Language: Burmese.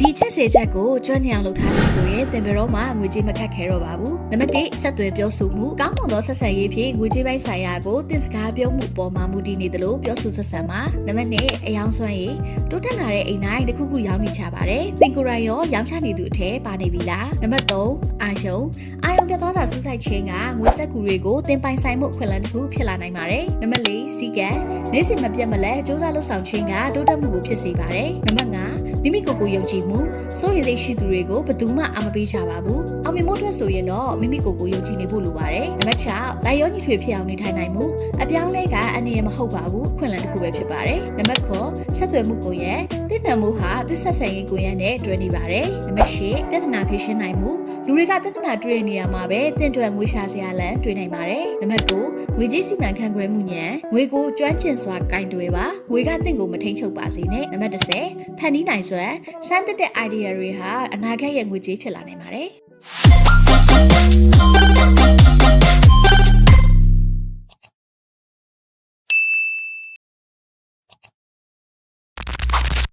ဒီချက်စေချက်ကိုကျွမ်းကျင်အောင်လုပ်ထားလို့ဆိုရင်သင်ဘယ်တော့မှငွေကြေးမခတ်ခဲတော့ပါဘူးနံပါတ်1ဆက်သွယ်ပြောဆိုမှုကောင်းမွန်သောဆက်ဆံရေးဖြင့်ငွေကြေးပိုင်းဆိုင်ရာကိုသင်စကားပြောမှုပေါ်မှာမူတည်နေသလိုပြောဆိုဆက်ဆံပါနံပါတ်2အယောင်စွမ်းရည်တိုးတက်လာတဲ့အိမ်တိုင်းတစ်ခုခုရောင်းနေကြပါတယ်သင်ကိုယ်တိုင်ရောရောင်းချနေသူအထက်ပါနေပြီလားနံပါတ်3အာယုံအာယုံပြတ်သွားတာစူးစိုက်ခြင်းကငွေဆက်ကူတွေကိုသင်ပိုင်ဆိုင်မှုအခွင့်အလမ်းတစ်ခုဖြစ်လာနိုင်ပါတယ်နံပါတ်4စီကံနေ့စဉ်မပြတ်မလဲစ조사လှုပ်ဆောင်ခြင်းကတိုးတက်မှုကိုဖြစ်စေပါတယ်နံပါတ်5 မိမိကိုယ်ကိုယုံကြည်မှုစိုးရိမ်စိတ်ရှိသူတွေကိုဘယ်သူမှအာမပေးချပါဘူး။အောင်မြင်မှုအတွက်ဆိုရင်တော့မိမိကိုယ်ကိုယုံကြည်နေဖို့လိုပါတယ်။နံပါတ်6လိုက်ရောညီထွေဖြစ်အောင်နေထိုင်နိုင်မှုအပြောင်းလဲကအနည်းရမဟုတ်ပါဘူး။ခွင့်လန်းတစ်ခုပဲဖြစ်ပါတယ်။နံပါတ်9ဆက်သွယ်မှုကိုရဲ့တည်တံမှုဟာသစ္ဆက်ဆံရေးကိုရဲ့နဲ့တွဲနေပါတယ်။နံပါတ်10ပြဿနာဖြေရှင်းနိုင်မှုလူတွေကပြဿနာတွေ့တဲ့နေရာမှာပဲတင့်ထွက်ငွေရှာစရာလမ်းတွေ့နိုင်ပါတယ်။နံပါတ်9ငွေကြေးစီမံခန့်ခွဲမှုညံငွေကိုကျွမ်းကျင်စွာကင်တွယ်ပါငွေကတင့်ကိုမထိန်ချုပ်ပါစေနဲ့။နံပါတ်10ဖန်တီးနိုင်စွမ်းစမ်းသစ်တဲ့ idea တွေဟာအနာဂတ်ရဲ့ငွေကြေးဖြစ်လာနိုင်ပါတယ်။